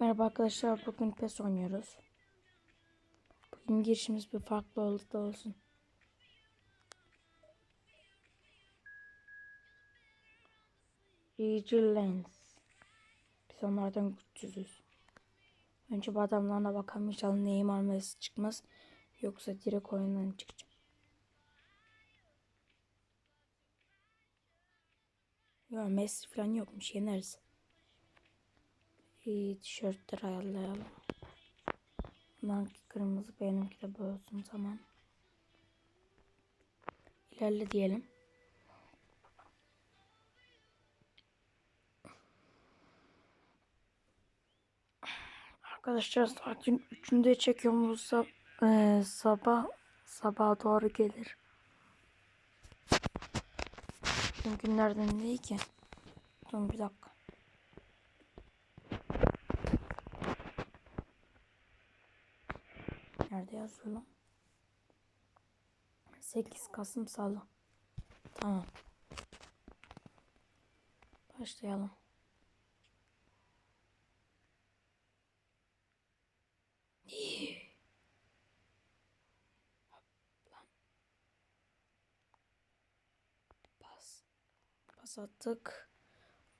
Merhaba arkadaşlar bugün PES oynuyoruz. Bugün girişimiz bir farklı oldu da olsun. Vigilance. Biz onlardan güçsüzüz. Önce bu adamlarına bakalım inşallah Neymar Messi çıkmaz. Yoksa direkt oyundan çıkacağım. Ya Messi falan yokmuş yeneriz. İyi tişörtleri ayarlayalım. Bunlarki kırmızı benimki de bu olsun tamam. İlerle diyelim. Arkadaşlar saatin 3'ünde çekiyorum bu sab eee, sabah sabaha doğru gelir. Bugün günlerden değil ki. Dur bir dakika. Nerede yazıyor lan? 8 Kasım Salı. Tamam. Başlayalım. Pas. Pas attık.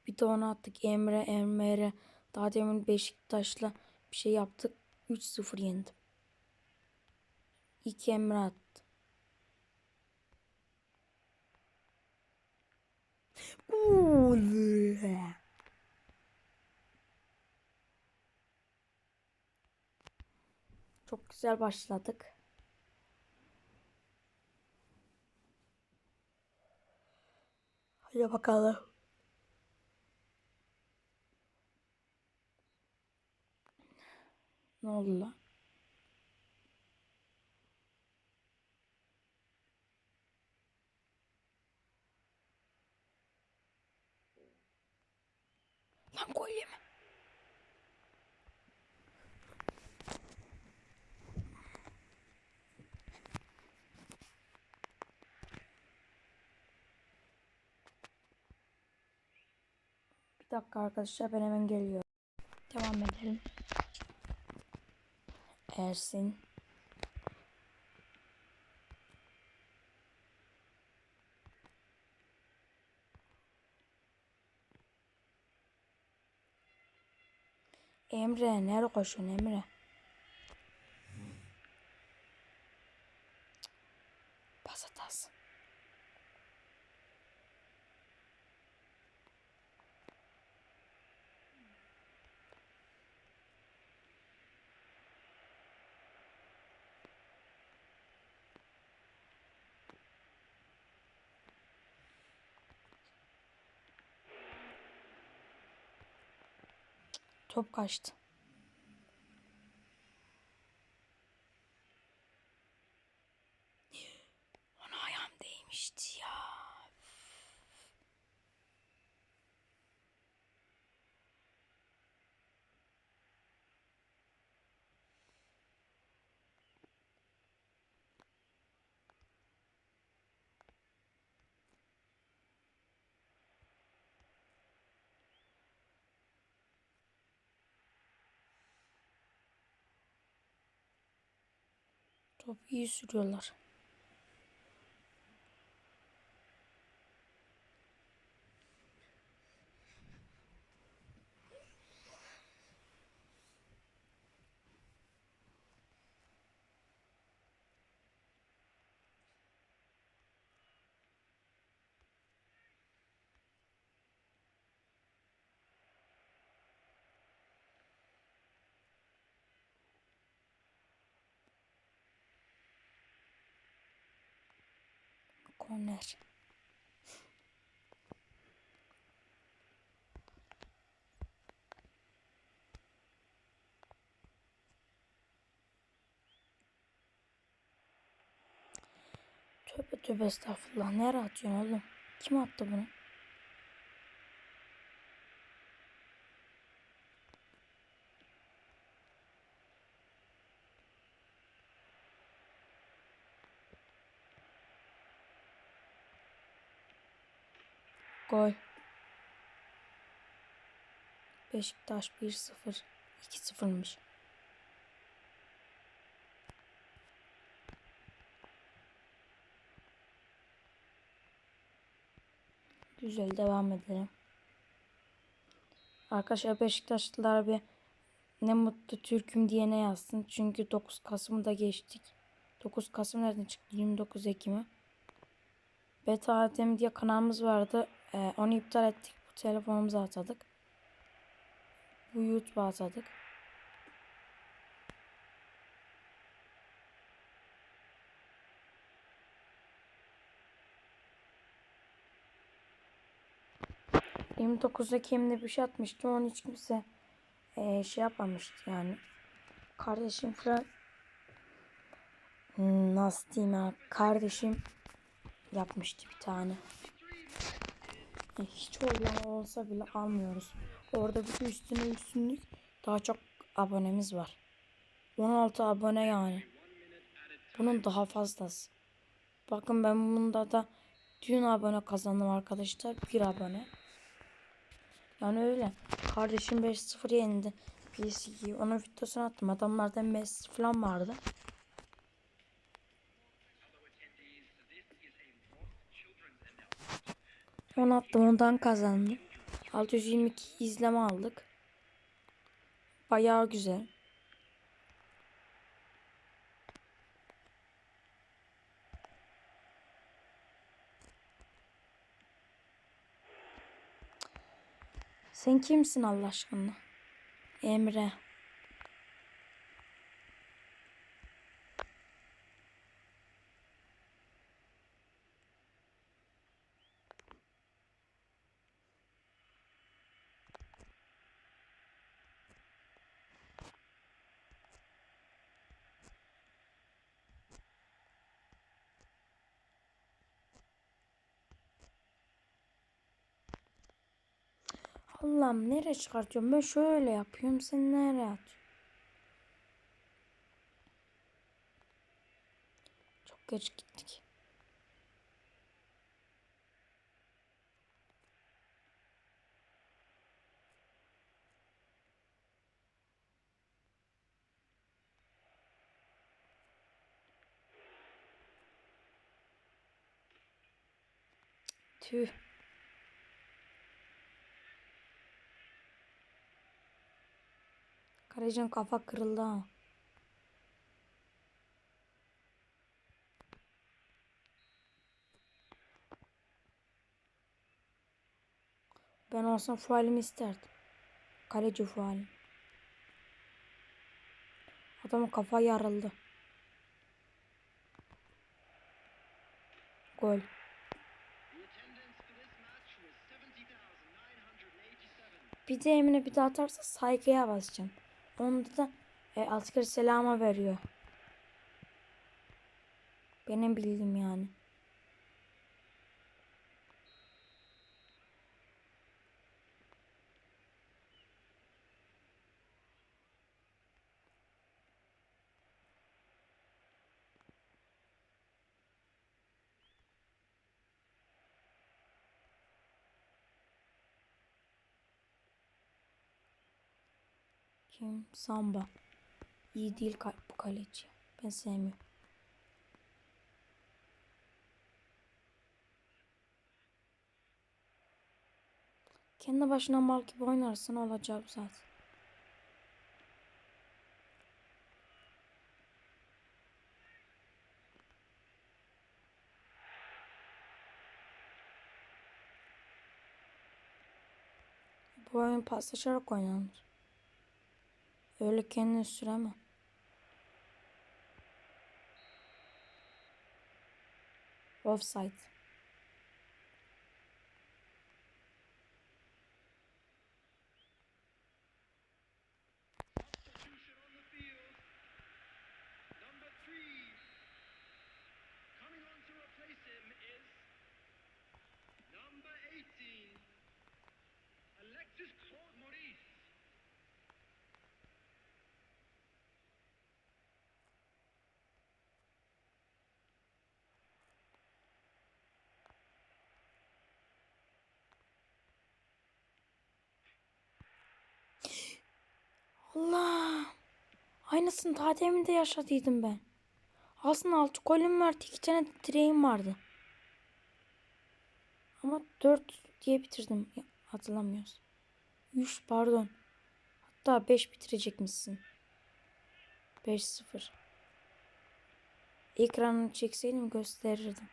Bir de onu attık. Emre, Emre. Daha demin Beşiktaş'la bir şey yaptık. 3-0 yendim. 2 Emre. Çok güzel başladık. Hadi bakalım. Ne oldu lan? Lan gol yeme. Bir dakika arkadaşlar ben hemen geliyorum. Devam edelim. Ersin. Emre nereye koşuyorsun Emre? Pas hatası. Top kaçtı. Top iyi sürüyorlar. Korner. Tövbe tövbe estağfurullah. Nereye atıyorsun oğlum? Kim attı bunu? Gol. Beşiktaş 1-0 2-0'mış. Güzel devam edelim. Arkadaşlar Beşiktaşlılar bir ne mutlu Türk'üm diye ne yazsın. Çünkü 9 Kasım'da geçtik. 9 Kasım nereden çıktı? 29 Ekim'e. Beta Adem diye kanalımız vardı. Ee, onu iptal ettik. Bu telefonumuza atadık. Bu YouTube'a atadık. ...29 Ekim'de bir şey atmıştı. Onu hiç kimse... ee, ...şey yapmamıştı yani. Kardeşim falan... Hmm, nasıl diyeyim ya? Kardeşim... ...yapmıştı bir tane. Hiç oylama olsa bile almıyoruz. Orada bir üstüne üstünlük daha çok abonemiz var. 16 abone yani. Bunun daha fazlası. Bakın ben bunda da dün abone kazandım arkadaşlar. Bir abone. Yani öyle. Kardeşim 5-0 yendi. PSG. Onun videosunu attım. Adamlarda Messi falan vardı. Onu attım ondan kazandım. 622 izleme aldık. Bayağı güzel. Sen kimsin Allah aşkına? Emre. Allah'ım nereye çıkartıyorum? Ben şöyle yapıyorum. Sen nereye atıyorsun? Çok geç gittik. Tüh. Kalecinin kafa kırıldı ama. Ben olsam fualimi isterdim. Kaleci fualim. Adamın kafa yarıldı. Gol. Bir de Emine bir daha atarsa saygıya basacağım. Onda da e, asker selama veriyor. Benim bildiğim yani. Kim? Samba. İyi değil bu kaleci. Ben sevmiyorum. Kendi başına mal gibi oynarsın olacak zaten. Bu oyun paslaşarak oynanır. Öyle kendini süremem. Offside. Allah. Aynısını daha demin de yaşadıydım ben. Aslında altı golüm vardı. iki tane direğim vardı. Ama dört diye bitirdim. Ya, Hatırlamıyoruz. Üç pardon. Hatta beş bitirecekmişsin. Beş sıfır. Ekranını çekseydim gösterirdim.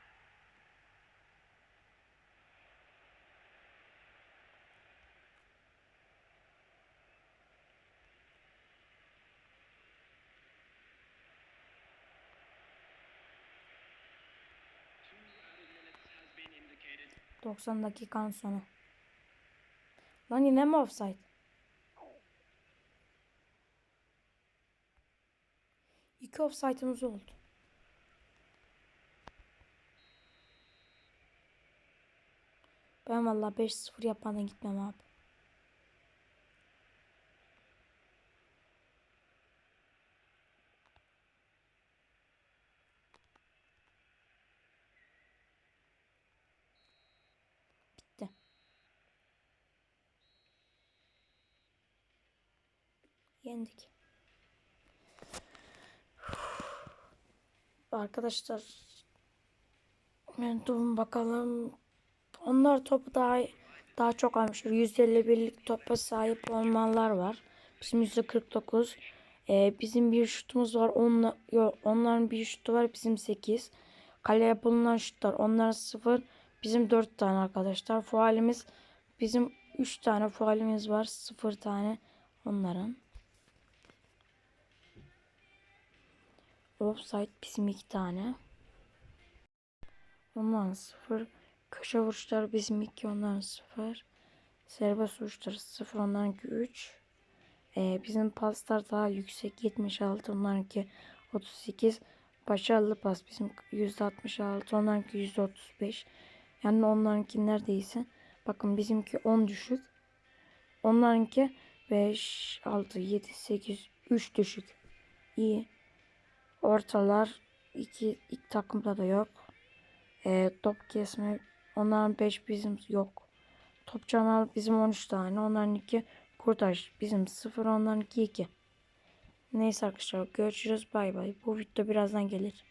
90 dakikanın sonu. Lan yine mi offside? İki offside'ımız oldu. Ben vallahi 5-0 yapmadan gitmem abi. Yendik. Arkadaşlar durun bakalım. Onlar topu daha daha çok almışlar. 151'lik topa sahip olmalar var. Bizim %49. Ee, bizim bir şutumuz var. Onla, yo, onların bir şutu var. Bizim 8. Kaleye bulunan şutlar. Onlar 0. Bizim 4 tane arkadaşlar. Fualimiz bizim 3 tane fualimiz var. 0 tane onların. Offside bizim 2 tane. Ondan 0. Köşe vuruşları bizim 2 ondan 0. Serbest vuruşları 0 onlarınki 3. Ee, bizim paslar daha yüksek 76 onlarınki 38. Başarılı pas bizim %66 onlarınki %35. Yani onlarınki neredeyse. Bakın bizimki 10 düşük. Onlarınki 5, 6, 7, 8, 3 düşük. İyi. Ortalar iki, iki takımda da yok. Ee, top kesme onların 5 bizim yok. Top canal bizim 13 tane. Onların 2 kurtarış bizim 0 onların 2 2. Neyse arkadaşlar görüşürüz bay bay. Bu video birazdan gelir.